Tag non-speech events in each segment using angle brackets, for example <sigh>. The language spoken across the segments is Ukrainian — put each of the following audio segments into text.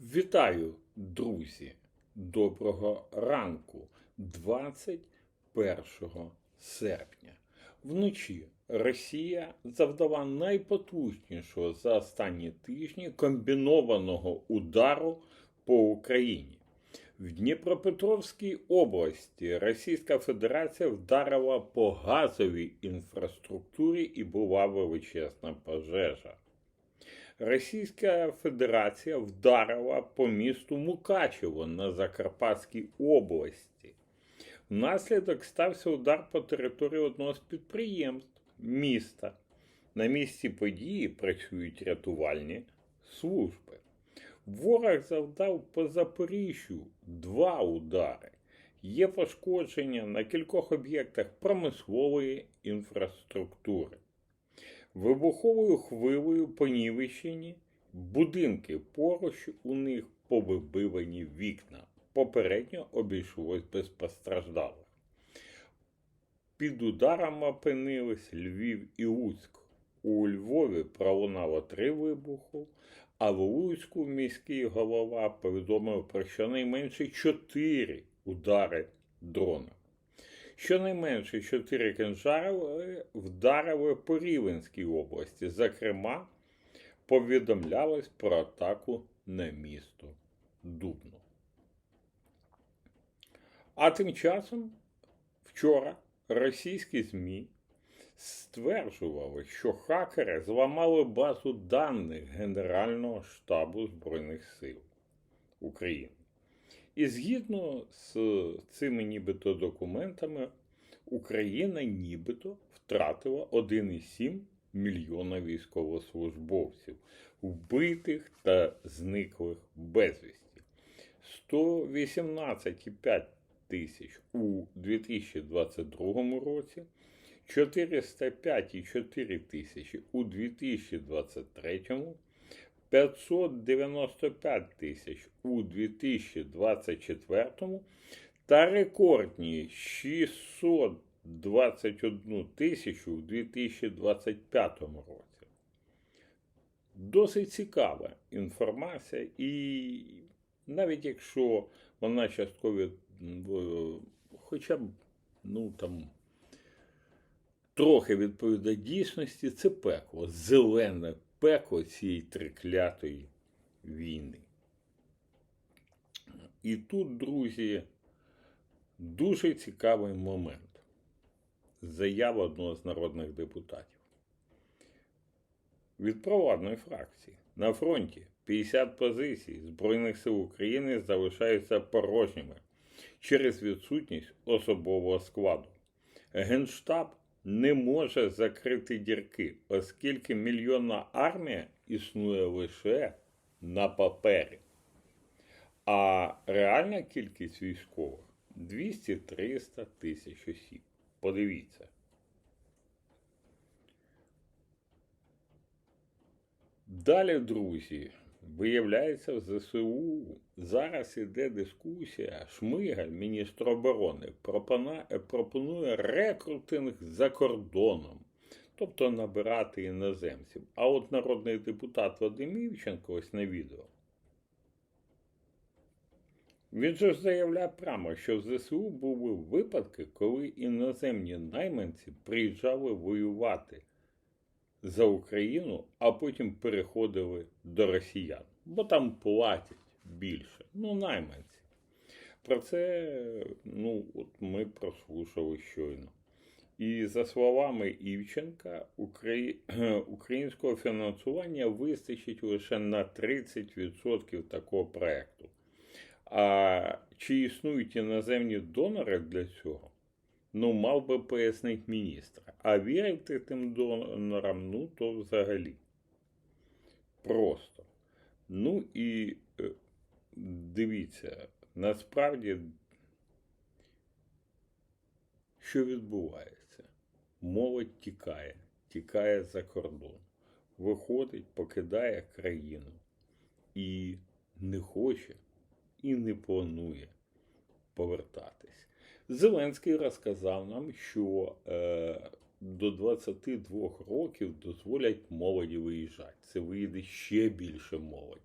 Вітаю, друзі! Доброго ранку 21 серпня. Вночі Росія завдала найпотужнішого за останні тижні комбінованого удару по Україні. В Дніпропетровській області Російська Федерація вдарила по газовій інфраструктурі і була величезна пожежа. Російська Федерація вдарила по місту Мукачево на Закарпатській області. Внаслідок стався удар по території одного з підприємств міста. На місці події працюють рятувальні служби. Ворог завдав по Запоріжжю два удари. Є пошкодження на кількох об'єктах промислової інфраструктури. Вибуховою хвилею понівечені будинки поруч у них повибивані вікна. Попередньо обійшлось без постраждалих. Під ударом опинились Львів і Луцьк. У Львові пролунало три вибухи, а в Луцьку міський голова повідомив про щонайменше чотири удари дрона. Щонайменше чотири кинжари вдарили по Рівенській області. Зокрема, повідомлялось про атаку на місто Дубно. А тим часом вчора російські ЗМІ стверджували, що хакери зламали базу даних Генерального штабу Збройних сил України. І згідно з цими нібито документами, Україна нібито втратила 1,7 мільйона військовослужбовців, вбитих та зниклих безвісті. 118,5 тисяч у 2022 році, 405,4 тисячі у 2023 році, 595 тисяч у 2024 та рекордні 621 тисячу у 2025 році. Досить цікава інформація, і навіть якщо вона частково, хоча б ну, там, трохи відповідає дійсності, це пекло, зелене пекло цієї триклятої війни. І тут, друзі, дуже цікавий момент. Заява одного з народних депутатів. Від провладної фракції. На фронті 50 позицій Збройних сил України залишаються порожніми через відсутність особового складу. Генштаб не може закрити дірки, оскільки мільйонна армія існує лише на папері. А реальна кількість військових 200-300 тисяч осіб. Подивіться. Далі, друзі, виявляється, в ЗСУ зараз іде дискусія. Шмигаль, міністр оборони, пропонує рекрутинг за кордоном, тобто набирати іноземців. А от народний депутат Вадим Івченко ось на відео. Він же ж заявляє прямо, що в ЗСУ були випадки, коли іноземні найманці приїжджали воювати за Україну, а потім переходили до росіян, бо там платять більше. Ну, найманці. Про це ну, от ми прослушали щойно. І за словами Івченка, <clears throat> українського фінансування вистачить лише на 30% такого проєкту. А чи існують іноземні донори для цього? Ну, мав би пояснити міністр. А вірити тим донорам, ну, то взагалі. Просто. Ну і е, дивіться, насправді, що відбувається? Молодь тікає, тікає за кордон, виходить, покидає країну і не хоче і не планує повертатись. Зеленський розказав нам, що е, до 22 років дозволять молоді виїжджати. Це виїде ще більше молоді.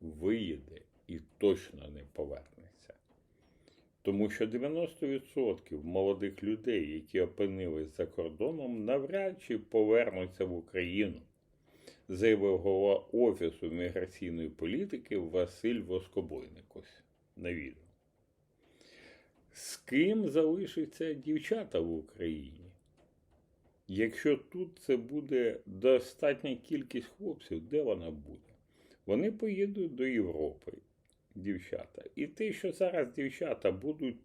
Виїде і точно не повернеться. Тому що 90% молодих людей, які опинились за кордоном, навряд чи повернуться в Україну, заявив голова Офісу міграційної політики Василь Воскобойник ось на відео. З ким залишаться дівчата в Україні? Якщо тут це буде достатня кількість хлопців, де вона буде? Вони поїдуть до Європи, дівчата. І те, що зараз дівчата будуть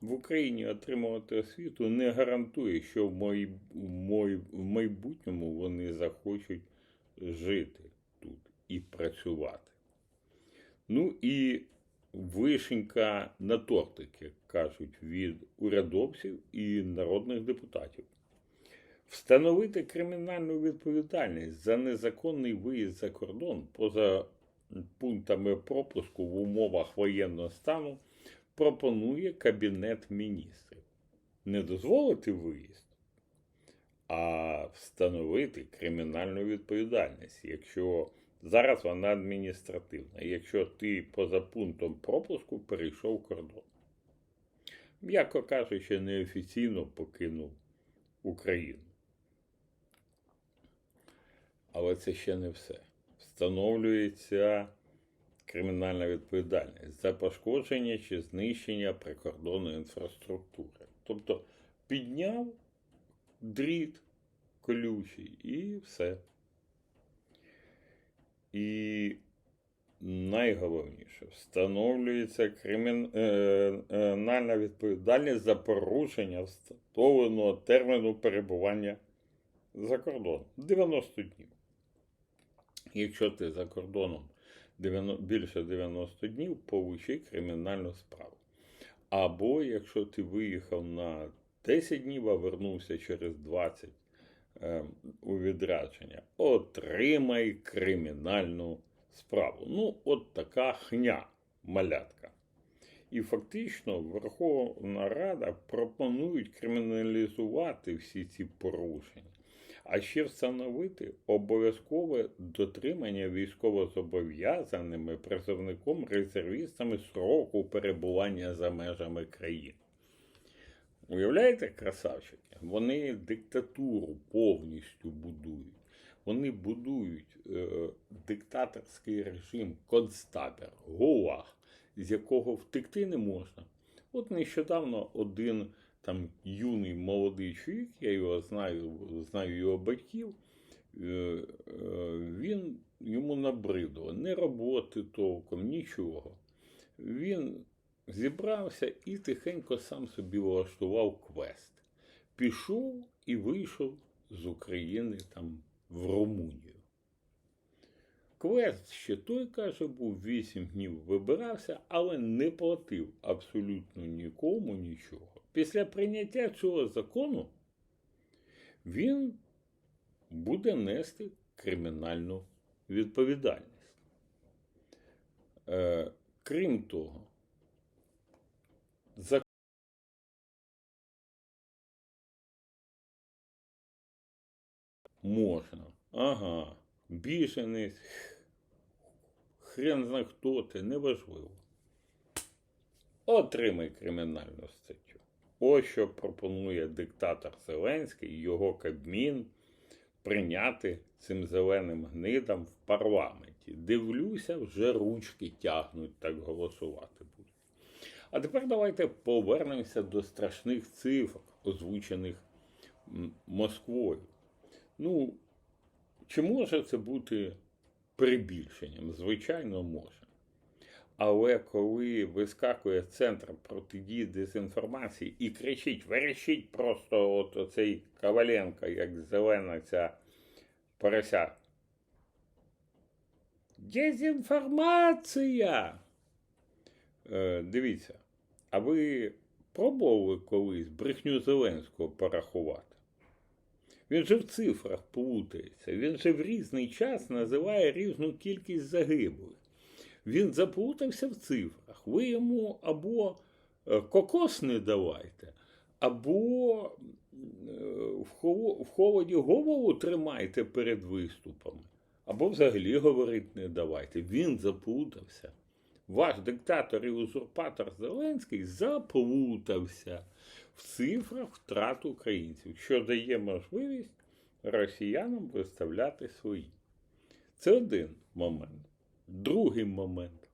в Україні отримувати освіту, не гарантує, що в, май... май- в майбутньому вони захочуть жити тут і працювати. Ну і вишенька на тортик, як кажуть, від урядовців і народних депутатів. Встановити кримінальну відповідальність за незаконний виїзд за кордон поза пунктами пропуску в умовах воєнного стану пропонує Кабінет міністрів. Не дозволити виїзд, а встановити кримінальну відповідальність, якщо зараз вона адміністративна, якщо ти поза пунктом пропуску перейшов кордон. М'яко кажучи, неофіційно покинув Україну. Але це ще не все. Встановлюється кримінальна відповідальність за пошкодження чи знищення прикордонної інфраструктури. Тобто підняв дріт колючий і все. І найголовніше, встановлюється кримінальна відповідальність за порушення встановленого терміну перебування за кордоном 90 днів. Якщо ти за кордоном 90 більше 90 днів, получи кримінальну справу. Або якщо ти виїхав на 10 днів, а вернувся через 20 е, у відрядження, отримай кримінальну справу. Ну, от така хня малятка. І фактично Верховна Рада пропонують криміналізувати всі ці порушення, а ще встановити обов'язкове дотримання військовозобов'язаними призовником резервістами сроку перебування за межами країни. Уявляєте, красавчики? Вони диктатуру повністю будують. Вони будують е, диктаторський режим, концтабір, ГУЛАГ, з якого втекти не можна. От нещодавно один там юний молодий чоловік, я його знаю, знаю його батьків, е, е, він йому набридло не роботи толком, нічого. Він зібрався і тихенько сам собі влаштував квест. Пішов і вийшов з України там в Румунію. Квест ще той, каже, був 8 днів вибирався, але не платив абсолютно нікому нічого. Після прийняття цього закону він буде нести кримінальну відповідальність. Е, крім того, можна. Ага, біженець, хрен зна хто ти, неважливо. Отримай кримінальну статтю. Ось що пропонує диктатор Зеленський і його Кабмін прийняти цим зеленим гнидам в парламенті. Дивлюся, вже ручки тягнуть так голосувати будуть. А тепер давайте повернемося до страшних цифр, озвучених Москвою. Ну, чи може це бути перебільшенням? Звичайно, може. Але коли вискакує центр протидії дезінформації і кричить, верещить просто от оцей Коваленко, як зелена ця порося. Дезінформація! Е, дивіться, а ви пробували колись брехню Зеленського порахувати? Він же в цифрах плутається, він же в різний час називає різну кількість загиблих. Він заплутався в цифрах. Ви йому або е, кокос не давайте, або е, в холоді голову тримайте перед виступами, Або взагалі говорити не давайте. Він заплутався. Ваш диктатор і узурпатор Зеленський заплутався в цифрах втрат українців, що дає можливість росіянам виставляти свої. Це один момент. Другий момент.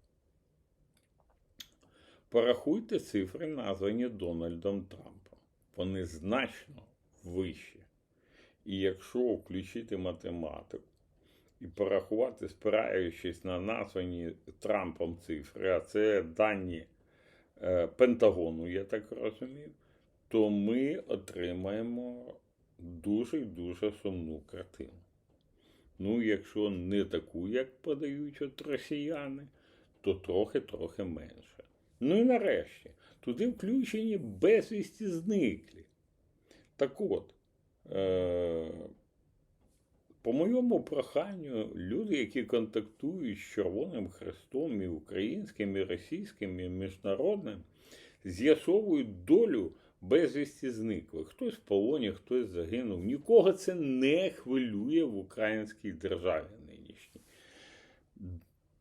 Порахуйте цифри, названі Дональдом Трампом. Вони значно вищі. І якщо включити математику і порахувати, спираючись на названі Трампом цифри, а це дані е, Пентагону, я так розумію, то ми отримаємо дуже дуже сумну картину. Ну, якщо не таку, як подають от росіяни, то трохи-трохи менше. Ну і нарешті, туди включені безвісті зниклі. Так от, е- по моєму проханню, люди, які контактують з Червоним Хрестом і українським, і російським, і міжнародним, з'ясовують долю безвісті зниклих. Хтось в полоні, хтось загинув. Нікого це не хвилює в українській державі нинішній.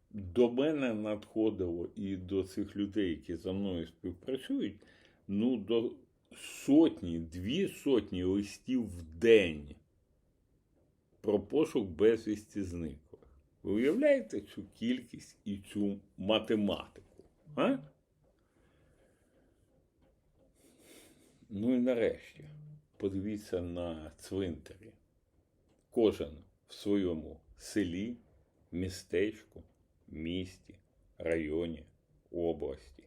До мене надходило і до цих людей, які за мною співпрацюють, ну, до сотні, дві сотні листів в день про пошук безвісті зниклих. Ви уявляєте цю кількість і цю математику? А? Ну і нарешті, подивіться на цвинтарі. Кожен в своєму селі, містечку, місті, районі, області.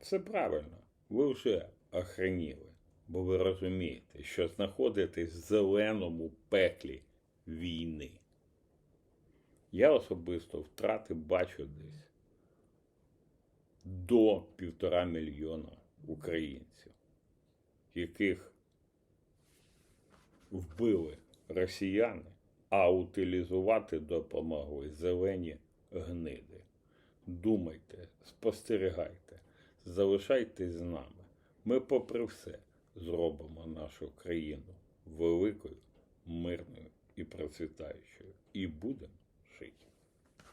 Все правильно, ви вже охреніли, бо ви розумієте, що знаходитесь в зеленому пеклі війни. Я особисто втрати бачу десь до півтора мільйона українців, яких вбили росіяни, а утилізувати допомогли зелені гниди. Думайте, спостерігайте, залишайтесь з нами. Ми, попри все, зробимо нашу країну великою, мирною і процвітаючою. І будемо.